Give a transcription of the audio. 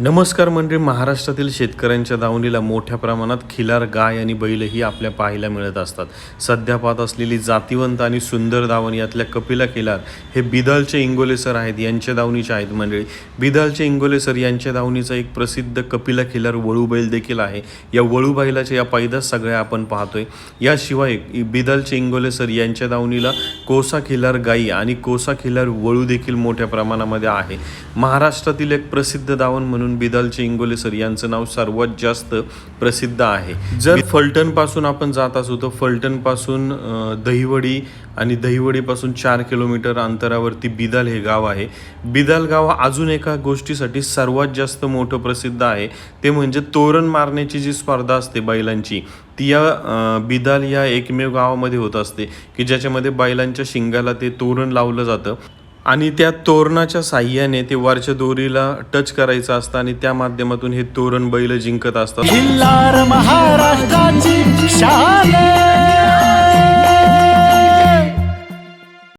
नमस्कार मंडळी महाराष्ट्रातील शेतकऱ्यांच्या दावणीला मोठ्या प्रमाणात खिलार गाय आणि बैलही आपल्या पाहायला मिळत असतात. सध्या पाहत असलेली जातिवंत आणि सुंदर दावण यातल्या कपिला खिलार हे बिदलचे इंगोले सर आहेत यांच्या दावणीचे आहेत मंडळी. बिदलचे इंगोले सर यांच्या दावणीचा एक प्रसिद्ध कपिला खिलार वळू बैल देखील आहे. या वळू बैलाच्या या पैदास सगळ्या आपण पाहतोय. याशिवाय बिदलचे इंगोले सर यांच्या दावणीला कोसा खिलार गाई आणि कोसा खिलार वळू देखील मोठ्या प्रमाणामध्ये आहे. महाराष्ट्रातील एक प्रसिद्ध दावण म्हणून बिदलचे इंगोले सर यांचं नाव सर्वात जास्त प्रसिद्ध आहे. जर फलटणपासून आपण जात असू तर फलटणपासून अं, दहिवडी आणि दहिवडीपासून चार किलोमीटर अंतरावरती बिदल हे गाव आहे. बिदल गाव अजून एका गोष्टीसाठी सर्वात जास्त मोठं प्रसिद्ध आहे. ते म्हणजे तोरण मारण्याची जी स्पर्धा असते बैलांची ती या बिदाल या एकमेव गावामध्ये होत असते की ज्याच्यामध्ये बैलांच्या शिंगाला ते तोरण लावलं जातं. आणि त्या तोरणाच्या साह्याने ते वरच्या दोरीला टच करायचं असतं आणि त्या माध्यमातून हे तोरण बैल जिंकत असतात.